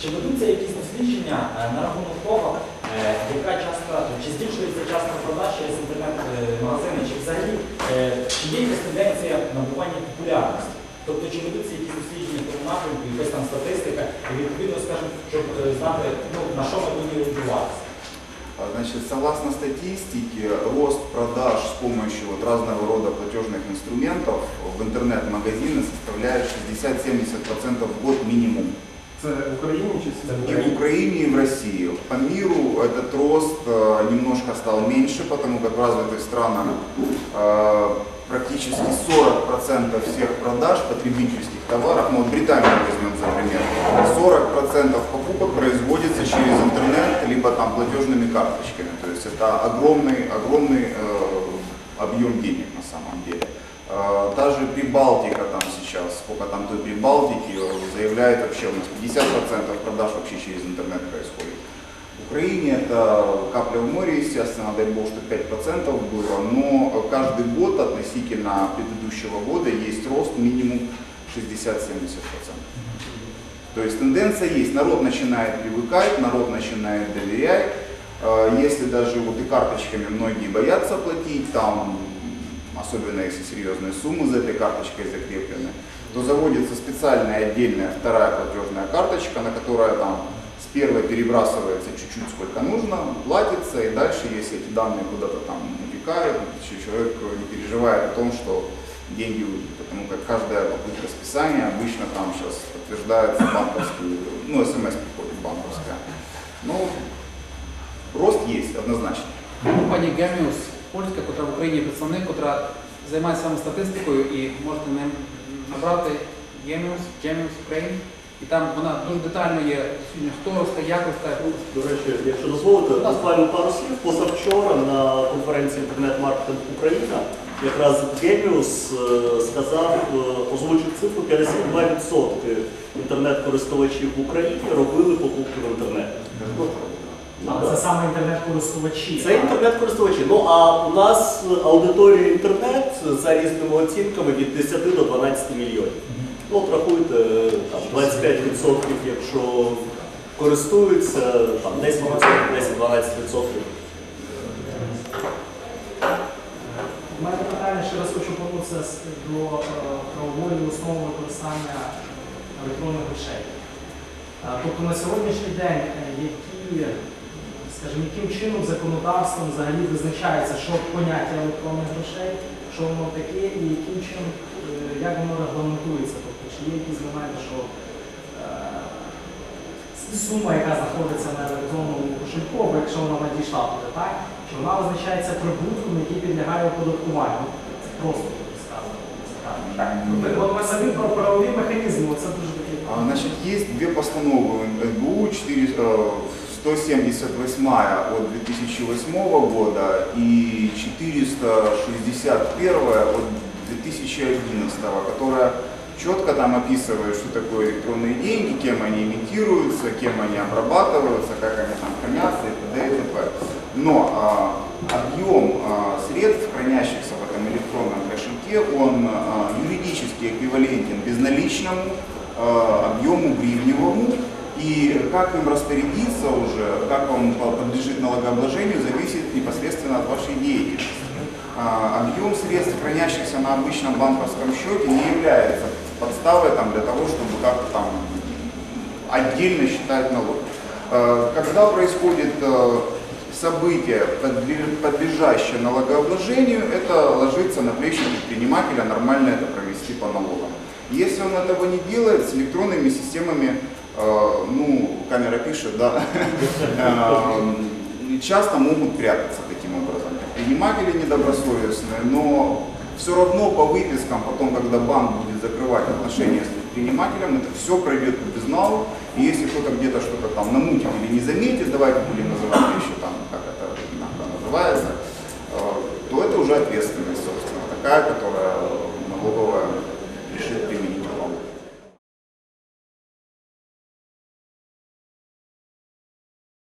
Чи ведуться якісь дослідження е, на рахунок того, е, яка частка, чи збільшується частка продаж через інтернет-магазини, чи взагалі е, чи є якась тенденція набування популярності? Тобто чи ведуться якісь дослідження тому напрямку, якась там статистика, і відповідно, скажімо, щоб знати, ну, на що ми повинні орієнтуватися? Значит, согласно статистике, рост продаж с помощью вот разного рода платежных в интернет-магазины составляет 60-70% в год минимум. Це в Україні чи світ? И в Украине, и в России. По миру этот рост э, немножко стал меньше, потому как в развитых странах э, практически 40% всех продаж потребительских товаров, ну вот Британию возьмем за пример, 40% покупок производится через интернет, либо там платежными карточками. То есть это огромный, огромный э, объем денег на самом деле. Э, Та же Прибалтика там сейчас, сколько там той Прибалтики, заявляет вообще у нас 50% продаж вообще через интернет происходит. В Украине это капля в море, естественно, дай бог, что 5% было, но каждый год относительно предыдущего года есть рост минимум 60-70%. То есть тенденция есть, народ начинает привыкать, народ начинает доверять. Э, Если даже вот и карточками многие боятся платить, там, особенно если серьезные суммы за этой карточкой закреплены, то заводится специальная отдельная вторая платежная карточка, на которая там с первой перебрасывается чуть-чуть сколько нужно, платится, и дальше, если эти данные куда-то там утекают, человек не переживает о том, что деньги уйдут, потому как каждая попытка списания обычно там сейчас подтверждается банковскую, ну, смс приходит банковская. Ну, рост есть однозначно. Компанія Gemius, польська, котра в Україні представник, котра займається саме статистикою і можете ним набрати Gemius, Gemius Ukraine. І там вона дуже детально є хто росте, як росте. До речі, якщо дозволите, буквально пару слів. Позавчора на конференції інтернет-маркетинг Україна якраз Геміус е, сказав, е, озвучив цифру 52% інтернет-користувачів в Україні робили покупки в інтернеті. Ну, А да. це саме інтернет-користувачі. Це інтернет-користувачі. Ну а у нас аудиторія інтернет за різними оцінками від 10 до 12 мільйонів. Ну, от рахуйте, там 25%, якщо користуються, там 10%, 10-12%. У мене питання ще раз хочу повернутися до е, правової основи використання електронних грошей. Е, Тобто на сьогоднішній день, е, які, скажімо, яким чином законодавством взагалі визначається, що поняття електронних грошей, що воно таке, і яким чином, е, як воно регламентується? Тобто, чи є якісь моменти, що е, сума, яка знаходиться на електронному кошельку, або якщо вона надійшла туди, так? Чи вона визначається прибутком, який підлягає оподаткуванню? Це просто сказано. Тобто, От ми самі про правові механізми, це дуже такі. А, Значит, есть две постановы НБУ, 4, э, 178 от 2008 года и 461 от 2011, которая четко там описывает, что такое электронные деньги, кем они имитируются, кем они обрабатываются, как они там хранятся и т.д. и т.п. Но а, объем а, средств, хранящихся в этом электронном кошельке, он а, юридически эквивалентен безналичному а, объему гривневому, и как им распорядиться уже, как он подлежит налогообложению, зависит непосредственно от вашей деятельности. А, Объем средств, хранящихся на обычном банковском счете, не является подставой там, для того, чтобы как-то там отдельно считать налог. Э, Когда происходит э, событие, подле- подлежащее налогообложению, это ложится на плечи предпринимателя, нормально это провести по налогам. Если он этого не делает, с электронными системами, ну, камера пишет, да, э, часто могут прятаться таким образом. Предприниматели недобросовестные, но все равно по выпискам, потом, когда банк будет закрывать отношения с предпринимателем, это все пройдет по безналу. И если кто-то где-то что-то там намутит или не заметит, давайте будем называть вещи там, как это иногда называется, э, то это уже ответственность, собственно, такая, которая